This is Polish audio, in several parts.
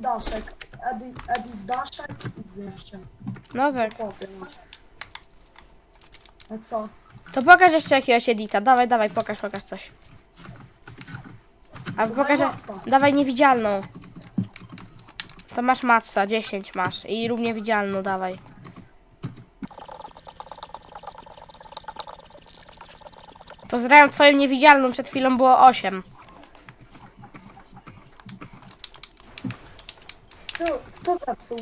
Daszek. Edit, edit daszek i 200. No tak. A co? To pokaż jeszcze jakiegoś edita. Dawaj, dawaj, pokaż, pokaż coś. A pokaż. Dawaj niewidzialną. To masz matsa, 10 masz. I równie widzialną dawaj. Pozdrawiam twoją niewidzialną, przed chwilą było 8. Kto, kto zepsuł?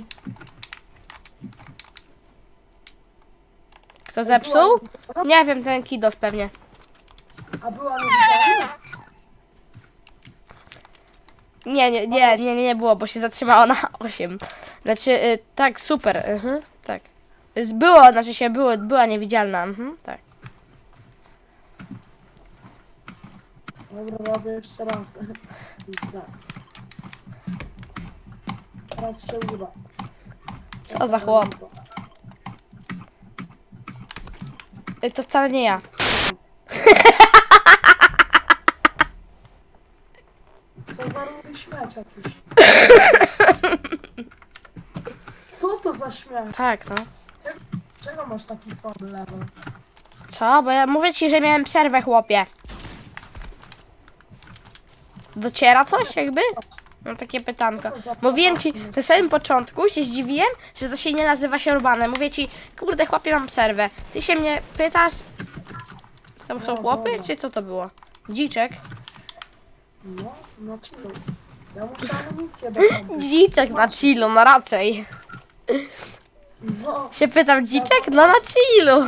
Kto zepsuł? Nie wiem, ten Kidos pewnie. A była niewidzialna? Nie, nie, nie, nie, nie było, bo się zatrzymała na 8. Znaczy, y, tak, super, mhm, tak. Było, znaczy się, było, była niewidzialna, mhm, tak. Dobra, robię jeszcze raz. Tak. Teraz się uda. Co za chłop. Y, To wcale nie ja. Co za rudy śmieć jakiś. Co to za śmiech? Tak, no. Czego masz taki słaby level? Co? Bo ja mówię ci, że miałem przerwę, chłopie. Dociera coś jakby? Mam takie pytanko. Mówiłem ci na samym początku, się zdziwiłem, że to się nie nazywa siorbane. Mówię ci, kurde chłopie, mam przerwę. Ty się mnie pytasz, tam są No, chłopy, czy co to było? Dziczek? No, no chillu. Ja muszę amunicję. Dziczek na chillu, no raczej. No, Się pytam, dziczek? No na chillu.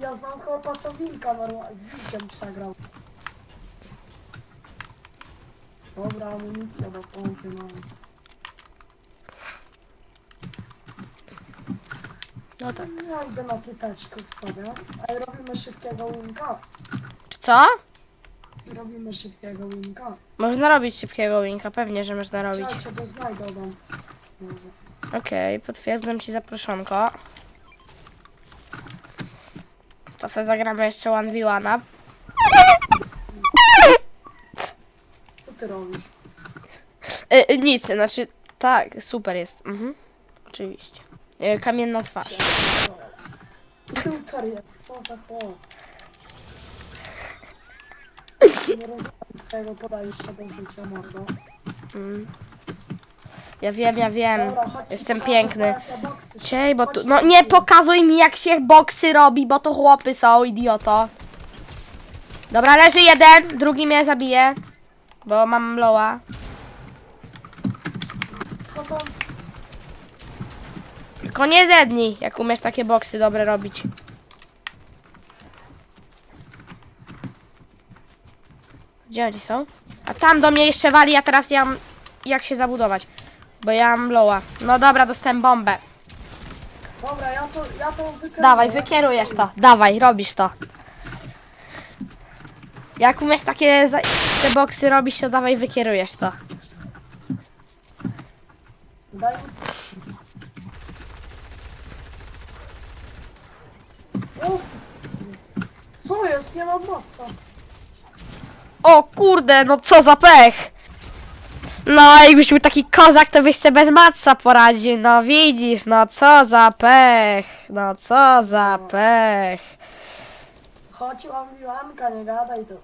ja znam chłopa, co wilka norma- z wilkiem przegrał. Dobra, amunicja do pompy mam. No tak. Ja idę na tyteczków sobie. Ej, robimy szybkiego winka. Czy co? Robimy szybkiego winka. Można robić szybkiego winka, pewnie, że można robić. Czekajcie, to znajdę. Może. Okej, potwierdzam ci zaproszonko. To sobie zagramy jeszcze 1v1. Ty robisz? E, e, nic, znaczy, tak, super jest. Mhm. Oczywiście. E, kamienna twarz. Super jest, co za chłop. Nie rozumiem twojego podejścia do życia, mordo. Mm. Ja wiem, ja wiem. Dobra, chodź Jestem pokażę, piękny. boksy Ciej, bo tu. Chodź No nie pokazuj mi jak się boksy robi, bo to chłopy są, idioto. Dobra, leży jeden, drugi mnie zabije. Bo mam loa. To? Tylko nie dednij, jak umiesz takie boksy dobre robić. Gdzie oni są? A tam do mnie jeszcze wali, a teraz ja mam jak się zabudować. Bo ja mam loa. No dobra, dostałem bombę. Dobra, ja to, ja to wykieruję. Dawaj, wykierujesz to. Dawaj, robisz to. Jak umiesz takie za... te boksy robić, to dawaj, wykierujesz to. Daj. Co jest? Nie mam mocy. O kurde, no co za pech! No, jakbyś był taki kozak, to byś sobie bez matca poradził. No widzisz, no co za pech. No co za pech. Choć on mi łamka, nie gadaj to.